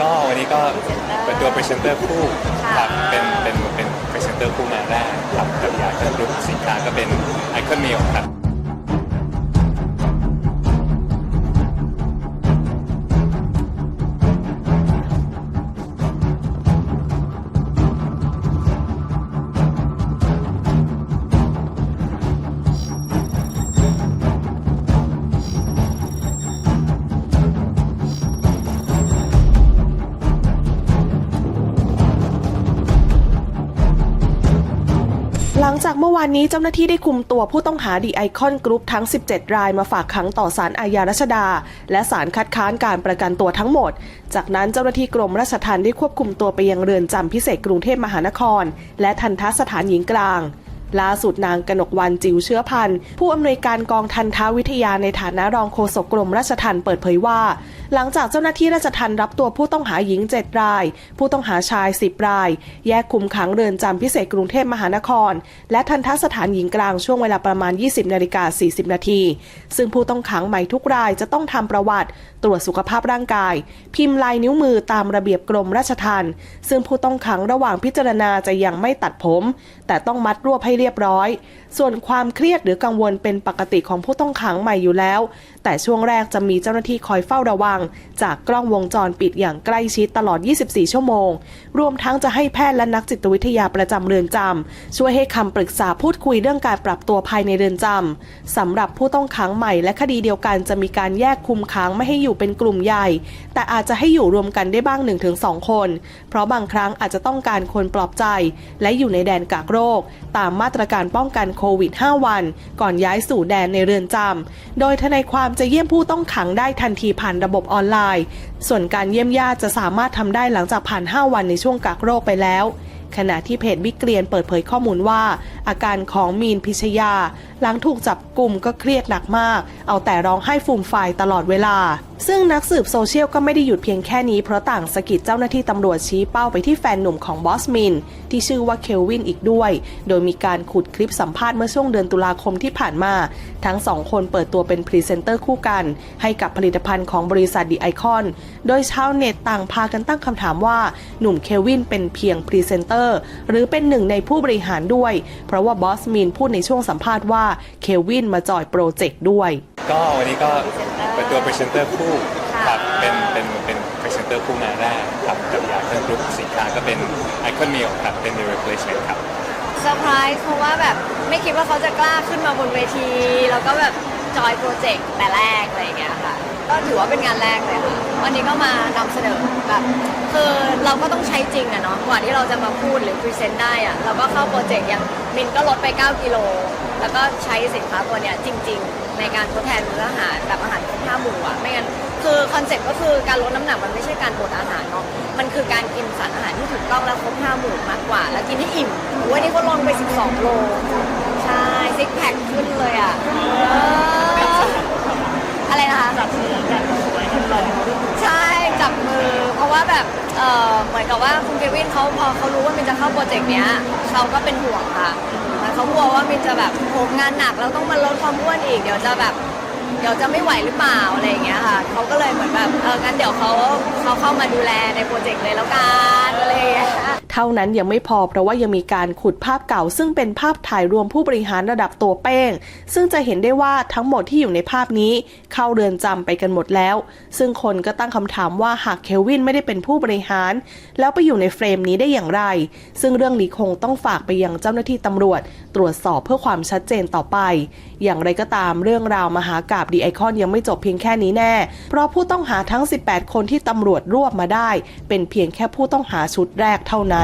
ก็วันนี้ก็เป็นตัวพรีเซนเตอร์คู่ค่ะครับเป็นเป็นเป็นพรีเซนเตอร์คู่งานแรกครับกับยาเกิร์กรุ๊ปสินค้าก็เป็นไอคอนมิลครับ งจากเมื่อวานนี้เจ้าหน้าที่ได้คุมตัวผู้ต้องหาดีไอคอนกรุ๊ปทั้ง 17 รายมาฝากขังต่อศาลอาญารัชดา และศาลคัดค้านการประกันตัวทั้งหมด จากนั้นเจ้าหน้าที่กรมราชทัณฑ์ได้ควบคุมตัวไปยังเรือนจำพิเศษกรุงเทพมหานคร และทันทสถานหญิงกลาง ล่าสุดนางกนกวันจิ๋วเชื้อพันธ์ผู้อำนวยการกองทันทวิทยาในฐานะรองโฆษกกรมราชทัณฑ์เปิดเผยว่า หลังจากเจ้าหน้าที่ราชทัณฑ์รับตัวผู้ต้องหาหญิง 7 ราย ผู้ต้องหาชาย 10 ราย แยกคุมขังเรือนจำพิเศษกรุงเทพมหานคร และทันทสถานหญิงกลางช่วงเวลาประมาณ 20นาฬิกา40 นาทีซึ่งผู้ต้องขังใหม่ทุกรายจะต้องทำประวัติ ตรวจสุขภาพร่างกาย พิมพ์ลายนิ้วมือตามระเบียบกรมราชทัณฑ์ซึ่งผู้ต้องขังระหว่างพิจารณาจะยังไม่ตัดผม แต่ต้องมัดรวบให้เรียบร้อย ส่วนความเครียดหรือกังวลเป็นปกติของผู้ต้องขังใหม่อยู่แล้ว แต่ช่วงแรกจะมีเจ้าหน้าที่คอยเฝ้าระวัง จากกล้องวงจรปิดอย่างใกล้ชิดตลอด 24 ชั่วโมง รวมทั้งจะให้แพทย์และนักจิตวิทยาประจำเรือนจำช่วยให้คำปรึกษาพูดคุยเรื่องการปรับตัวภายในเรือนจำสำหรับผู้ต้องขังใหม่และคดีเดียวกันจะมีการแยกคุมขังไม่ให้อยู่เป็นกลุ่มใหญ่ แต่อาจจะให้อยู่รวมกันได้บ้าง 1-2 คน เพราะบางครั้งอาจจะต้องการคนปลอบใจ และอยู่ในแดนกักโรค ตามมาตรการป้องกันโควิด 5 วัน ก่อนย้ายสู่แดนในเรือนจำโดยทนายความจะเยี่ยมผู้ต้องขังได้ทันทีผ่านระบบออนไลน์ ส่วนการเยี่ยมญาติจะสามารถทำได้หลังจากผ่าน 5 วันในช่วงกักโรคไปแล้ว ขณะที่เพจบิ๊กเกรียนเปิดเผยข้อมูลว่า อาการของมีนพิชยา หลังถูกจับกลุ่มก็เครียดหนักมาก เอาแต่ร้องไห้ฟูมฟายตลอดเวลา ซึ่งนักสืบโซเชียลก็ไม่ได้หยุดเพียงแค่นี้ เพราะต่างสะกิดเจ้าหน้าที่ตำรวจชี้เป้าไปที่แฟนหนุ่มของบอสมิน ที่ชื่อว่าเคลวินอีกด้วย โดยมีการขุดคลิปสัมภาษณ์เมื่อช่วงเดือนตุลาคมที่ผ่านมา ทั้งสองคนเปิดตัวเป็นพรีเซนเตอร์คู่กัน ให้กับผลิตภัณฑ์ของบริษัทดีไอคอน โดยชาวเน็ตต่างพากันตั้งคำถามว่าหนุ่มเคลวินเป็นเพียงพรีเซนเตอร์หรือเป็นหนึ่งในผู้บริหารด้วย เพราะว่าบอสมินพูดในช่วงสัมภาษณ์ว่าเคลวินมาจอยโปรเจกต์ด้วย ก็วันนี้ก็เป็นตัวพรีเซนเตอร์คู่ค่ะครับเป็นเป็นเป็นพรีเซนเตอร์คู่งานแรกครับกับยาเกิร์กรุ๊ปสินค้าก็เป็นไอคอนมิลครับเป็น meal replacement ครับเซอร์ไพรส์เพราะว่าแบบไม่คิดว่าเขาจะกล้าขึ้นมาบนเวที แล้วก็แบบจอยโปรเจกต์แต่แรกอะไรอย่างเงี้ยค่ะก็ถือว่าเป็นงานแรกเลยค่ะวันนี้ก็มานำเสนอแบบคือเราก็ต้องใช้จริงอะเนาะกว่าที่เราจะมาพูดหรือพรีเซนต์ได้อะเราก็เข้าโปรเจกต์อย่างมินก็ลดไป 9 กิโล แล้วก็ใช้สินค้าตัวเนี้ยจริง ๆ ในการทดแทนมื้ออาหารแบบอาหารครบห้าหมู่อะไม่งั้นคือคอนเซ็ปต์ก็คือการลดน้ำหนักมันไม่ใช่การอดอาหารเนาะมันคือการกินสารอาหารที่ถูกต้องและครบห้าหมู่มากกว่า แล้วกินให้อิ่มวันนี้ก็ลงไป 12 โล ใช่ซิกแพคขึ้นเลยอะเอออะไรนะคะจับมือใช่ ว่าแบบเออเหมือนกับว่าคุณเควินเขาพอเขารู้ว่ามินจะเข้าโปรเจกต์เนี้ยเขาก็เป็นห่วงค่ะเหมือนเขากลัวว่ามินจะแบบโหมงานหนักแล้วต้องมาลดความอ้วนอีกเดี๋ยวจะแบบเดี๋ยวจะไม่ไหวหรือเปล่าอะไรอย่างเงี้ยค่ะเขาก็เลยเหมือนแบบเอองั้นเดี๋ยวเขาเขาเข้ามาดูแลในโปรเจกต์เลยแล้วกันอะไรอย่างเงี้ย เท่านั้นยังไม่พอเพราะว่ายังมีการขุดภาพเก่า ซึ่งเป็นภาพถ่ายรวมผู้บริหารระดับตัวเป้ง ซึ่งจะเห็นได้ว่าทั้งหมดที่อยู่ในภาพนี้ เข้าเรือนจำไปกันหมดแล้ว ซึ่งคนก็ตั้งคำถามว่าหากเควินไม่ได้เป็นผู้บริหาร แล้วไปอยู่ในเฟรมนี้ได้อย่างไร ซึ่งเรื่องนี้คงต้องฝากไปยังเจ้าหน้าที่ตำรวจ ตรวจสอบเพื่อความชัดเจนต่อไป อย่างไรก็ตามเรื่องราวมหากาบดีไอคอนยังไม่จบเพียงแค่นี้แน่ เพราะผู้ต้องหาทั้ง 18 คนที่ตำรวจรวบมาได้ เป็นเพียงแค่ผู้ต้องหาชุดแรกเท่านั้น